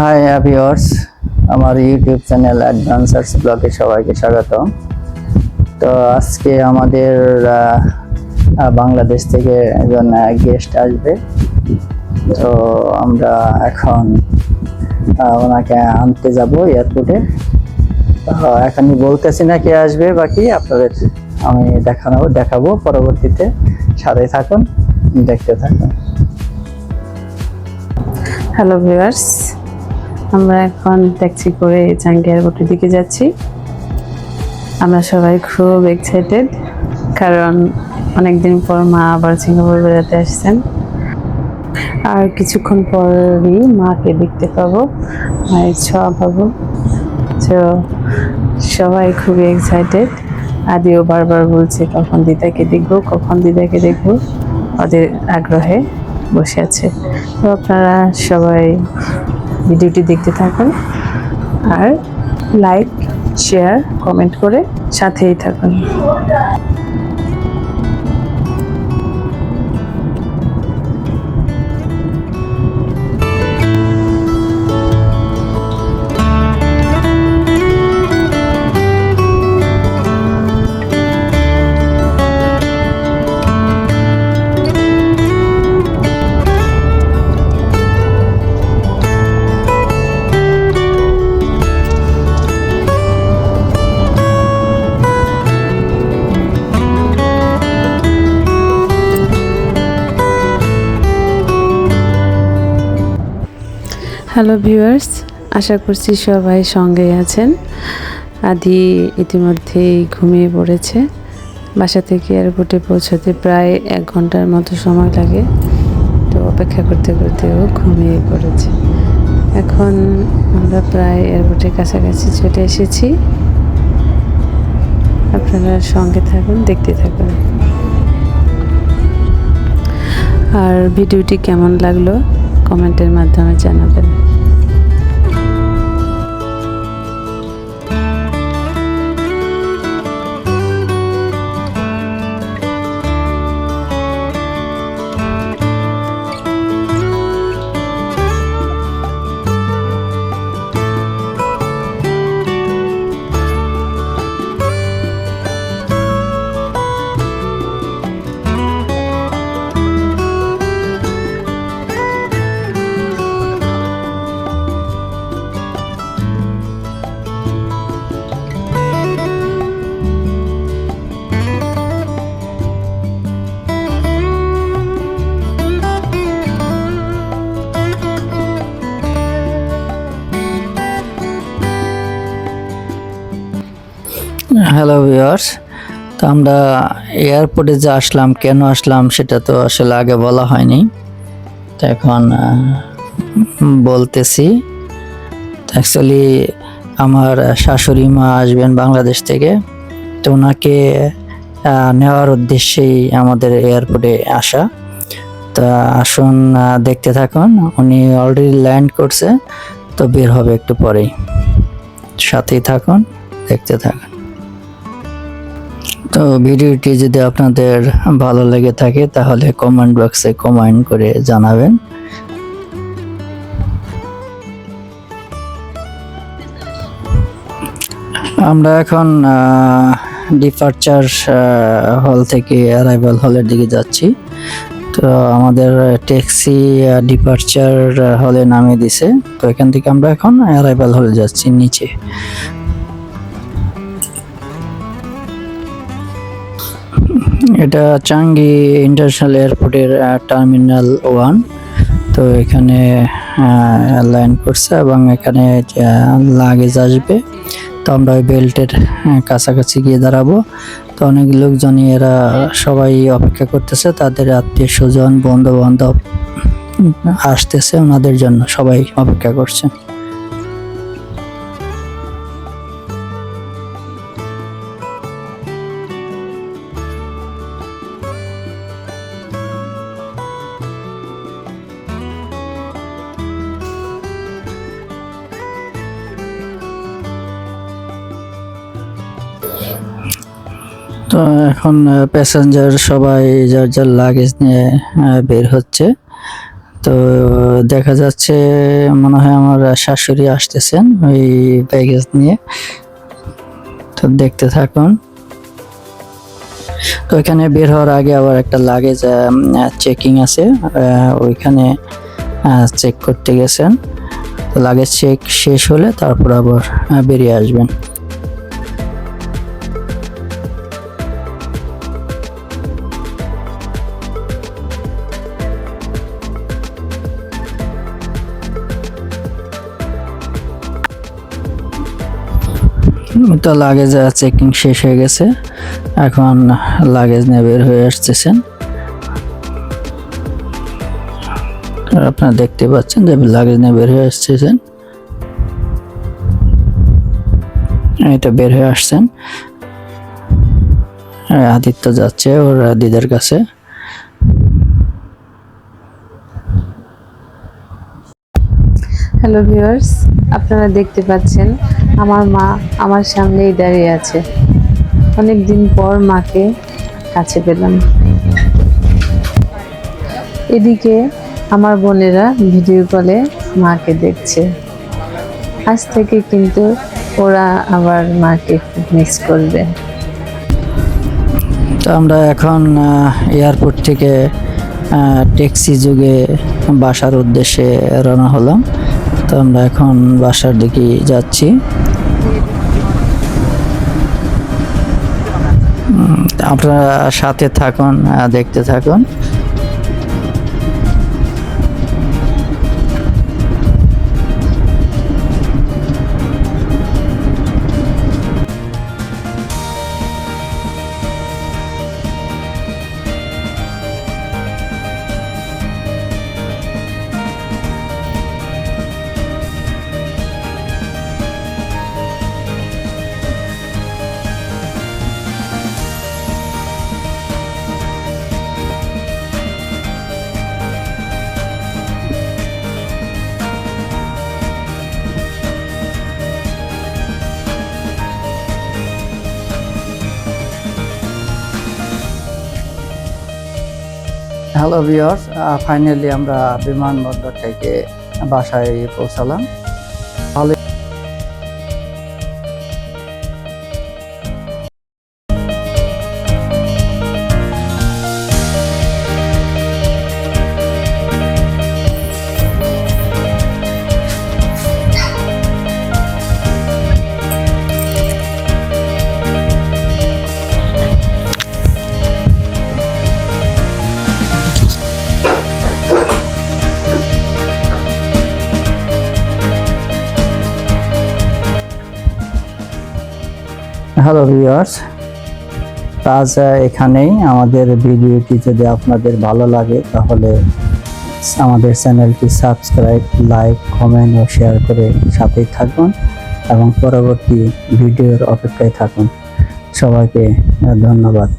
High viewers আমার YouTube channel অ্যাডভান্সার্স ব্লগে সবাইকে স্বাগত তো আজকে আমাদের বাংলাদেশ থেকে একজন গেস্ট আসবে। তো আমরা এখন ওনাকে আনতে যাব এয়ারপোর্টে এখনই বলতেছি না কে আসবে, বাকি আপনাদের আমি দেখানো দেখাবো। পরবর্তীতে সাথে থাকুন, দেখতে থাকুন। হ্যালো ভিউয়ার্স আমরা এখন ট্যাক্সি করে চাঙ্গি এয়ারপোর্টের দিকে যাচ্ছি। আমরা সবাই খুব এক্সাইটেড কারণ অনেকদিন পর মা আবার সিঙ্গাপুর বেড়াতে আসছেন। আর কিছুক্ষণ পরই মাকে দেখতে পাবো, মায়ের ছোঁয়া পাবো। তো সবাই খুবই এক্সাইটেড আদিও বারবার বলছে, কখন দিদাকে দেখব, কখন দিদাকে দেখব? ওদের আগ্রহে বসে আছে। তো আপনারা সবাই ভিডিওটি দেখতে থাকুন আর লাইক শেয়ার কমেন্ট করে সাথেই থাকুন। হ্যালো ভিউয়ার্স আশা করছি সবাই সঙ্গে আছেন। আদি ইতিমধ্যেই ঘুমিয়ে পড়েছে। বাসা থেকে এয়ারপোর্টে পৌঁছাতে প্রায় এক ঘণ্টার মতো সময় লাগে। তো অপেক্ষা করতে করতেও ঘুমিয়ে পড়েছে। এখন আমরা প্রায় এয়ারপোর্টের কাছাকাছি চলে এসেছি। আপনারা সঙ্গে থাকুন, দেখতে থাকুন। আর ভিডিওটি কেমন লাগল, কমেন্টের মাধ্যমে জানাবেন। হ্যালো ভিউয়ার্স তো আমরা এয়ারপোর্টে যে আসলাম, কেন আসলাম, সেটা তো আসলে আগে বলা হয়নি। তো এখন বলতেছি। অ্যাকচুয়ালি আমার শাশুড়ি মা আসবেন বাংলাদেশ থেকে। তো ওনাকে নেওয়ার উদ্দেশ্যেই আমাদের এয়ারপোর্টে আসা। তা আসুন দেখতে থাকুন। উনি অলরেডি ল্যান্ড করছে, তো বের হবে একটু পরেই। সাথেই থাকুন, দেখতে থাকুন। তো ভিডিওটি যদি আপনাদের ভালো লেগে থাকে, তাহলে কমেন্ট বক্সে কমেন্ট করে জানাবেন। আমরা এখন ডিপার্চার হল থেকে অ্যারাইভাল হলের দিকে যাচ্ছি। তো আমাদের ট্যাক্সি ডিপার্চার হলে নামিয়ে দিছে। তো এখান থেকে আমরা এখন অ্যারাইভাল হলে যাচ্ছি, নিচে। এটা চাঙ্গি ইন্টারন্যাশনাল এয়ারপোর্টের টার্মিনাল ওয়ান তো এখানে ল্যান্ড করছে এবং এখানে লাগেজ আসবে। তো আমরা ওই বেল্টের কাছাকাছি গিয়ে দাঁড়াবো। তো অনেক লোকজনই এরা সবাই অপেক্ষা করতেছে। তাদের আত্মীয় স্বজন বন্ধু বান্ধব আসতেছে। ওনাদের জন্য সবাই অপেক্ষা করছে। তো এখন প্যাসেঞ্জার সবাই যার যার লাগেজ নিয়ে বের হচ্ছে। তো দেখা যাচ্ছে, মনে হয় আমার শাশুড়ি আসতেছেন ওই ব্যাগেজ নিয়ে। তো দেখতে থাকুন। তো এখানে বের হওয়ার আগে আবার একটা লাগেজ চেকিং আছে। ওইখানে চেক করতে গেছেন। লাগেজ চেক শেষ হলে তারপর আবার বেরিয়ে আসবেন। তো লাগেজ চেকিং শেষ হয়ে গেছে। এখন লাগেজ নিয়ে বের হয়ে আসতেছেন। আর আপনারা দেখতে পাচ্ছেন যে লাগেজ নিয়ে বের হয়ে আসতেছেন। এটা বের হয়ে আসছেন। আর আদিত্য যাচ্ছে ওর দিদের কাছে। হ্যালো ভিউয়ার্স আপনারা দেখতে পাচ্ছেন আমার মা আমার সামনেই দাঁড়িয়ে আছে। অনেক দিন পর মাকে কাছে পেলাম। এদিকে আমার বোনেরা ভিডিও কলে মাকে দেখছে। আজ থেকে কিন্তু ওরা আবার মাকে খুব মিস করবে। তো আমরা এখন এয়ারপোর্ট থেকে ট্যাক্সি যুগে বাসার উদ্দেশ্যে রওনা হলাম। তো আমরা এখন বাসার দিকে যাচ্ছি। আপনারা সাথে থাকুন দেখতে থাকুন। হ্যালো ভিওর্স ফাইনালি আমরা বিমানবন্দর থেকে বাসায় পৌঁছালাম। হ্যালো ভিউয়ার্স আজ এখানেই আমাদের ভিডিওটি যদি আপনাদের ভালো লাগে, তাহলে আমাদের চ্যানেলটি সাবস্ক্রাইব, লাইক, কমেন্ট ও শেয়ার করে সাথেই থাকুন এবং পরবর্তী ভিডিওর অপেক্ষায় থাকুন। সবাইকে ধন্যবাদ।